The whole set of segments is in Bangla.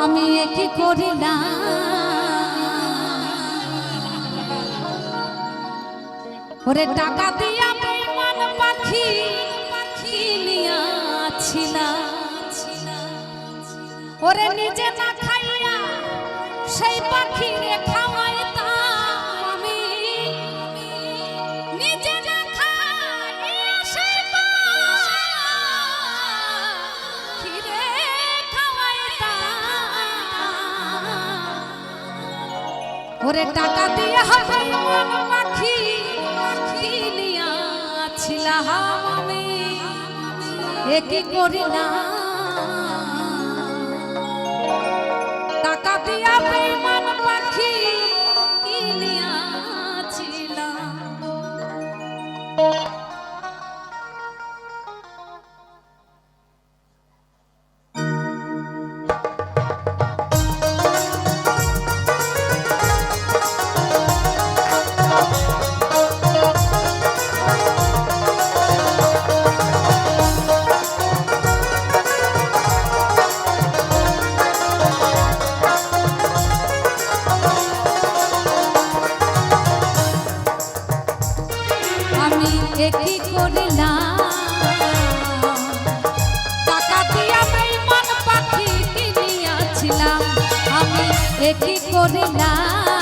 আমি কি করিলাম? ওরে টাকা দিয়া মন পাখি পাখি নিয়াছিলাম ওরে নিজে না খাইয়া সেই পাখি রে ওরে টাকা দিয়া মন পাখি কিনিয়াছিলাম আমি। এ কি করি না? টাকা দিয়া প্রেম কি করলাম? টাকা দিয়া বেইমান আমি এ কি করলাম?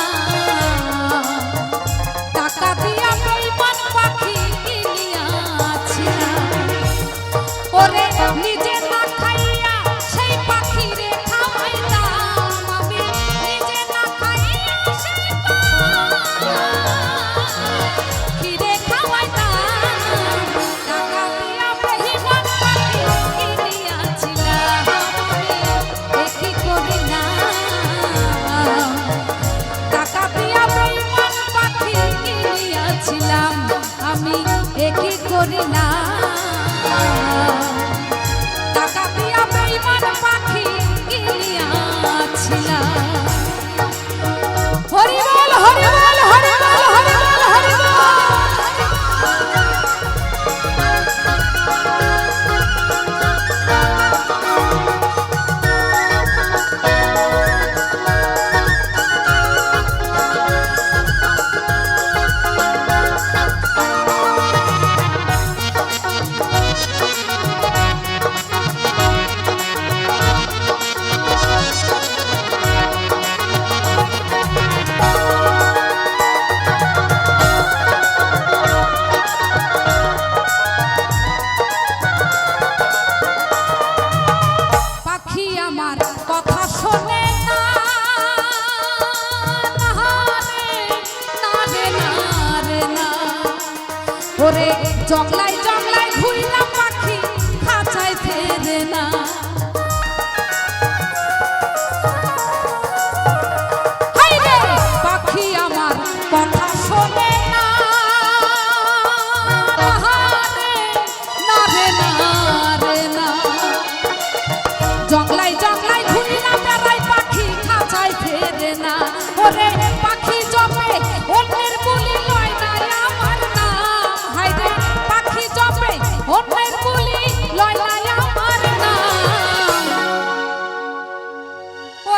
Talk like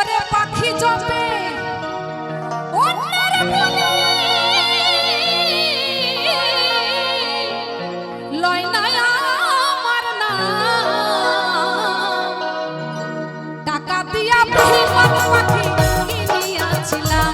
মনে পাখি জপে অন্যের মনে লয় টাকা দিয়া পাখি কিনিয়াছিলাম।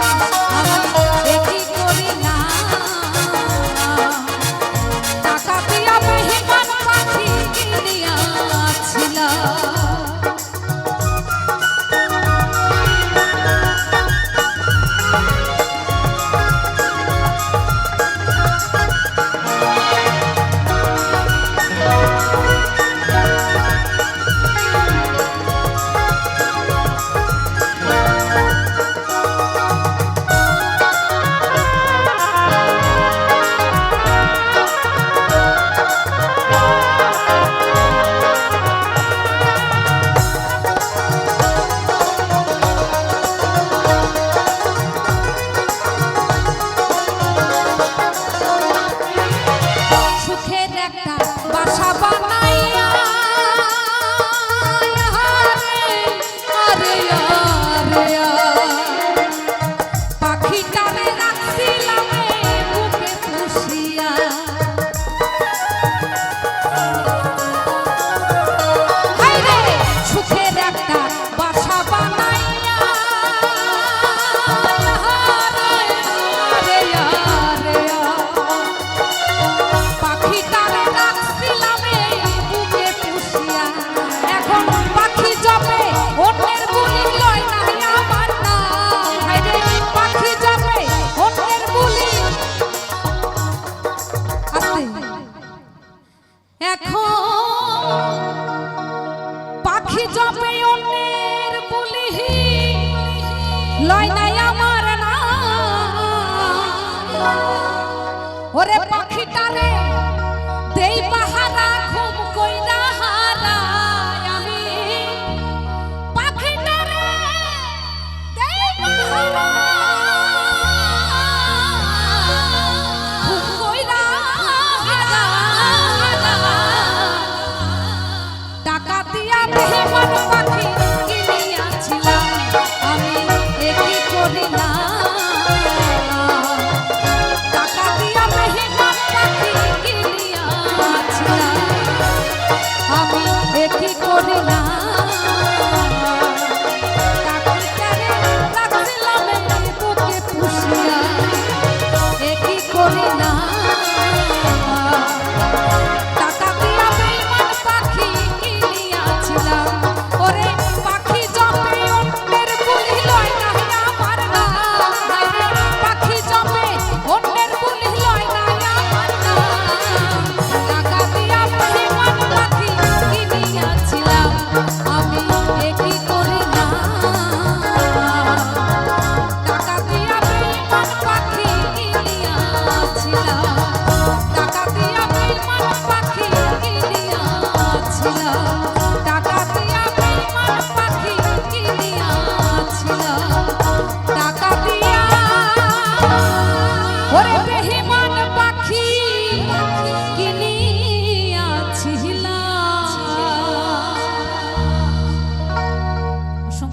পাখিটারে